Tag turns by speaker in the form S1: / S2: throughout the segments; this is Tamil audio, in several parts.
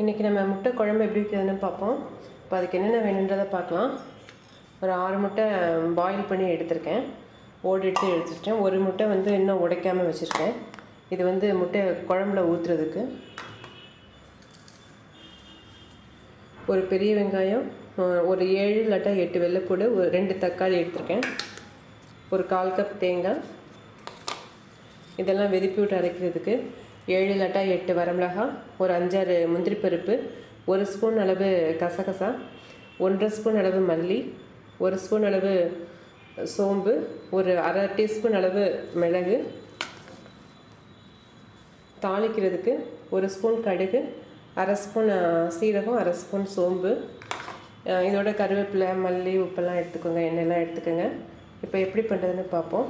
S1: இன்றைக்கி நம்ம முட்டை குழம்பு எப்படி வைக்கிறதுன்னு பார்ப்போம். இப்போ அதுக்கு என்னென்ன வேணுன்றதை பார்க்கலாம். ஒரு ஆறு முட்டை பாயில் பண்ணி எடுத்திருக்கேன். ஓடி எடுத்து எடுத்துட்டேன். ஒரு முட்டை வந்து இன்னும் உடைக்காமல் வச்சுருக்கேன். இது வந்து முட்டை குழம்புல ஊற்றுறதுக்கு ஒரு பெரிய வெங்காயம் ஒரு ஏழு இல்லாட்டா எட்டு வெள்ளைப்பூடு ஒரு ரெண்டு தக்காளி எடுத்திருக்கேன். ஒரு கால் கப் தேங்காய். இதெல்லாம் வெதுப்பி விட்டு அரைக்கிறதுக்கு ஏழு இல்லாட்டா எட்டு வரமிளகா ஒரு அஞ்சாறு முந்திரி பருப்பு ஒரு ஸ்பூன் அளவு கசகசா ஒன்றரை ஸ்பூன் அளவு மல்லி ஒரு ஸ்பூன் அளவு சோம்பு ஒரு அரை டீஸ்பூன் அளவு மிளகு. தாளிக்கிறதுக்கு ஒரு ஸ்பூன் கடுகு அரை ஸ்பூன் சீரகம் அரை ஸ்பூன் சோம்பு. இதோட கருவேப்பிலை மல்லி உப்பெல்லாம் எடுத்துக்கோங்க எண்ணெயெல்லாம் எடுத்துக்கோங்க. இப்போ எப்படி பண்ணுறதுன்னு பார்ப்போம்.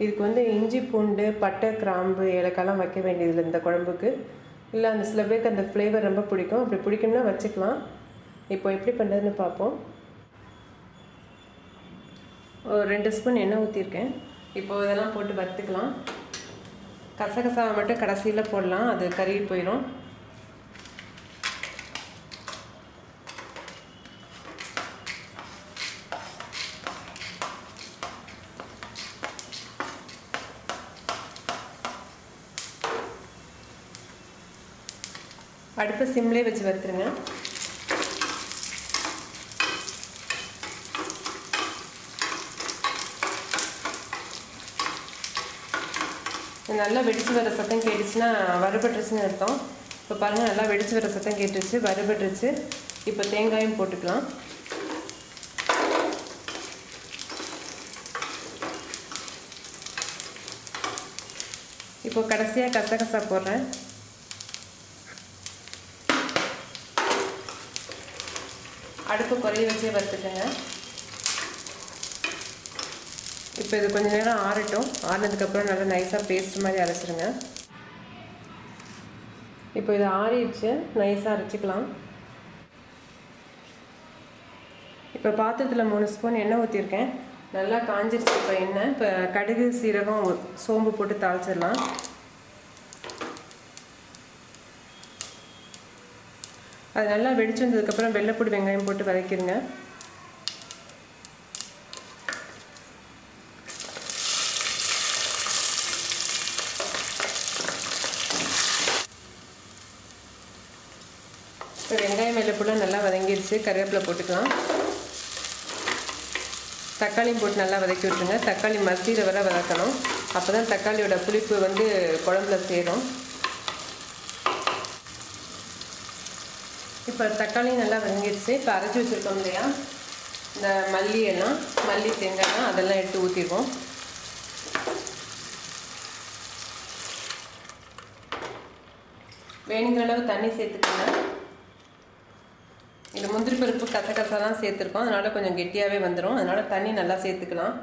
S1: இதுக்கு வந்து இஞ்சி பூண்டு பட்டை கிராம்பு ஏலக்காயெலாம் வைக்க வேண்டியதில்லை இந்த குழம்புக்கு. இல்லை அந்த சில பேருக்கு அந்த ஃப்ளேவர் ரொம்ப பிடிக்கும். அப்படி பிடிக்கும்னா வச்சுக்கலாம். இப்போ எப்படி பண்ணுறதுன்னு பார்ப்போம். ஒரு ரெண்டு ஸ்பூன் எண்ணெய் ஊற்றிருக்கேன் இப்போது இதெல்லாம் போட்டு வறுத்துக்கலாம். கசகசாவை மட்டும் கடைசியில் போடலாம். அது கருகி போயிடும் அடுப்பை சிம்லேயே வச்சு வறுத்துருங்க. நல்லா வெடிச்சு வர சத்தம் கேட்டுச்சுன்னா வறுபட்டுருச்சுன்னு அர்த்தம். இப்போ பாருங்கள் நல்லா வெடிச்சு வர சத்தம் கேட்டுருச்சு வறுபட்டுருச்சு. இப்போ தேங்காயும் போட்டுக்கலாம். இப்போ கடைசியாக கசகசா போடுறேன். அடுப்பு குறைய வச்சே வறுத்துக்கோங்க. இப்போ இது கொஞ்சம் நேரம் ஆறட்டும். ஆறினதுக்கப்புறம் நல்லா நைஸாக பேஸ்ட் மாதிரி அரைச்சிருங்க. இப்போ இது ஆறிடுச்சு. நைஸாக அரைச்சிக்கலாம். இப்போ பாத்திரத்தில் மூணு ஸ்பூன் எண்ணெய் ஊற்றிருக்கேன் நல்லா காஞ்சிருச்சு இப்போ எண்ணெய். இப்போ கடுகு சீரகம் சோம்பு போட்டு தாளிச்சிடலாம். அது நல்லா வெடிச்சு வந்ததுக்கப்புறம் வெள்ளைப்பூடி வெங்காயம் போட்டு வதக்கிடுங்க இப்போ வெங்காயம் வெள்ளைப்பூலாம் நல்லா வதங்கிடுச்சு கருவேப்பிலை போட்டுக்கலாம். தக்காளியும் போட்டு நல்லா வதக்கி விட்டுருங்க. தக்காளி மசிகிற வர வதக்கணும். அப்போ தான் தக்காளியோட புளிப்பு வந்து குழம்புல சேரும். இப்போ தக்காளியும் நல்லா வெங்கிடுச்சு இப்போ அரைச்சி வச்சுருக்கோம் இல்லையா? இந்த மல்லி எல்லாம் மல்லி தேங்காய்லாம் அதெல்லாம் எடுத்து ஊற்றிடுவோம் வேணுங்கிற அளவு தண்ணி சேர்த்துக்கோங்க. இது முந்திரி பருப்பு கசகசாலாம் சேர்த்துருக்கோம். அதனால் கொஞ்சம் கெட்டியாகவே வந்துடும் அதனால் தண்ணி நல்லா சேர்த்துக்கலாம்.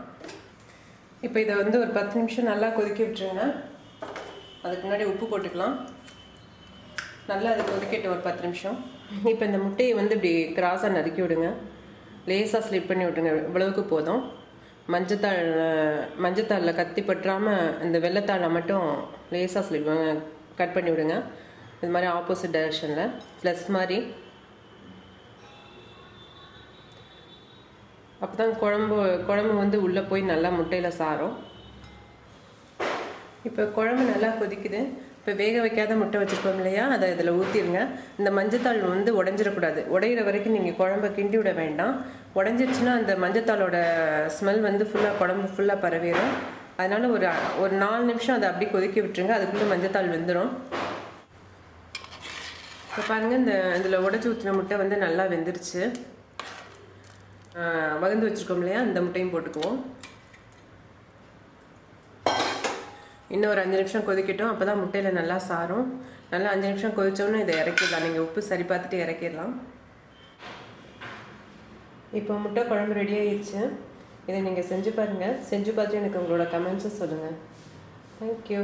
S1: இப்போ இதை வந்து ஒரு பத்து நிமிஷம் நல்லா கொதிக்க விட்டுருங்க. அதுக்கு முன்னாடி உப்பு போட்டுக்கலாம். நல்லா அது கொதிக்கட்டும் ஒரு பத்து நிமிஷம். இப்போ இந்த முட்டையை வந்து இப்படி கிராஸாக நறுக்கி விடுங்க. லேசாக ஸ்லிப் பண்ணி விட்டுருங்க. இவ்வளவுக்கு போதும். மஞ்சத்தாள் மஞ்சத்தாளில் கத்தி பற்றாமல் இந்த வெள்ளத்தாளை மட்டும் லேசாக ஸ்லிப் கட் பண்ணி விடுங்க. இது மாதிரி ஆப்போசிட் டைரெக்ஷனில் ப்ளஸ் மாதிரி. அப்போ தான் குழம்பு குழம்பு வந்து உள்ளே போய் நல்லா முட்டையில் சாரும். இப்போ குழம்பு நல்லா கொதிக்குது. இப்போ வேக வைக்காத முட்டை வச்சுருக்கோம் இல்லையா? அதை இதில் ஊற்றிடுங்க இந்த மஞ்சத்தாள் வந்து உடஞ்சிடக்கூடாது. உடையிற வரைக்கும் நீங்கள் குழம்ப கிண்டி விட வேண்டாம். உடஞ்சிருச்சுன்னா அந்த மஞ்சத்தாளோட ஸ்மெல் வந்து ஃபுல்லாக குழம்பு ஃபுல்லாக பரவிடும் அதனால் ஒரு ஒரு நாலு நிமிஷம் அதை அப்படியே கொதிக்க விட்டுருங்க. அதுக்குள்ளே மஞ்சத்தாள் வெந்துடும் இப்போ பாருங்கள் இந்த இதில் உடச்சி ஊற்றின முட்டை வந்து நல்லா வெந்துருச்சு. வகுந்து வச்சுருக்கோம் இல்லையா? அந்த முட்டையும் போட்டுக்குவோம். இன்னும் ஒரு அஞ்சு நிமிஷம் கொதிக்கட்டும். அப்போ தான் முட்டையில் நல்லா சாரும். நல்லா அஞ்சு நிமிஷம் கொதிச்சோன்னு இதை இறக்கிடலாம். நீங்கள் உப்பு சரி பார்த்துட்டு இறக்கிடலாம். இப்போ முட்டை குழம்பு ரெடி ஆயிடுச்சு இதை நீங்கள் செஞ்சு பாருங்கள் செஞ்சு பார்த்துட்டு எனக்கு உங்களோட கமெண்ட்ஸை சொல்லுங்கள் தேங்க்யூ